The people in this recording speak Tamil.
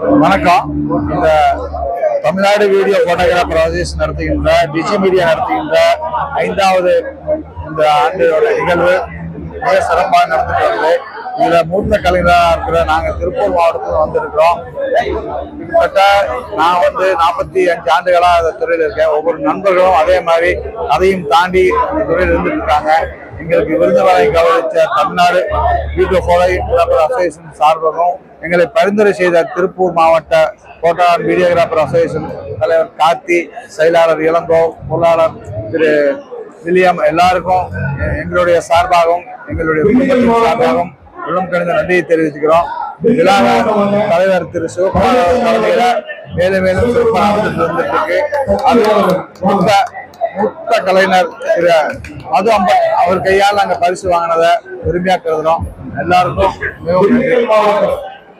வணக்கம். இந்த தமிழ்நாடு வீடியோ போட்டோகிராஃபர் அசோசியேஷன் நடத்துகின்ற டிஜி மீடியா நடத்துகின்ற ஐந்தாவது இந்த ஆண்டோட நிகழ்வு மிக சிறப்பாக நடந்துட்டு வருது இதுல மூத்த கலைஞராக இருக்கிற நாங்கள் திருப்பூர் மாவட்டத்தில் வந்திருக்கிறோம். கிட்டத்தட்ட நான் வந்து நாற்பத்தி அஞ்சு ஆண்டுகளாக அந்த துறையில் இருக்கேன். ஒவ்வொரு நண்பர்களும் அதே மாதிரி அதையும் தாண்டி அந்த துறையில் இருந்துட்டு இருக்காங்க எங்களுக்கு விருது வழங்கி கௌரவிச்ச தமிழ்நாடு வீட்டு கோலை அசோசியேஷன் சார்பாகவும் எங்களை பரிந்துரை செய்த திருப்பூர் மாவட்ட போட்டோ வீடியோகிராஃபர் அசோசியேஷன் தலைவர் கார்த்தி செயலாளர் இளங்கோ பொருளாளர் திரு வில்லியம் எல்லாருக்கும் எங்களுடைய சார்பாகவும் எங்களுடைய குடும்பத்தின் சார்பாகவும் உள்ளம் கணிந்த நன்றியை தெரிவிச்சுக்கிறோம். விழாவை தலைவர் திரு சிவகுமார் தலைமையில மேலும் மேலும் சிறப்பாக நடந்துட்டு வந்துட்டு இருக்கு அது மூத்த மூத்த கலைஞர் திரு மது அம்பன் அவர் கையால் நாங்கள் பரிசு வாங்கினதை பெருமையாக கருதுறோம் எல்லாருக்கும் மிகவும்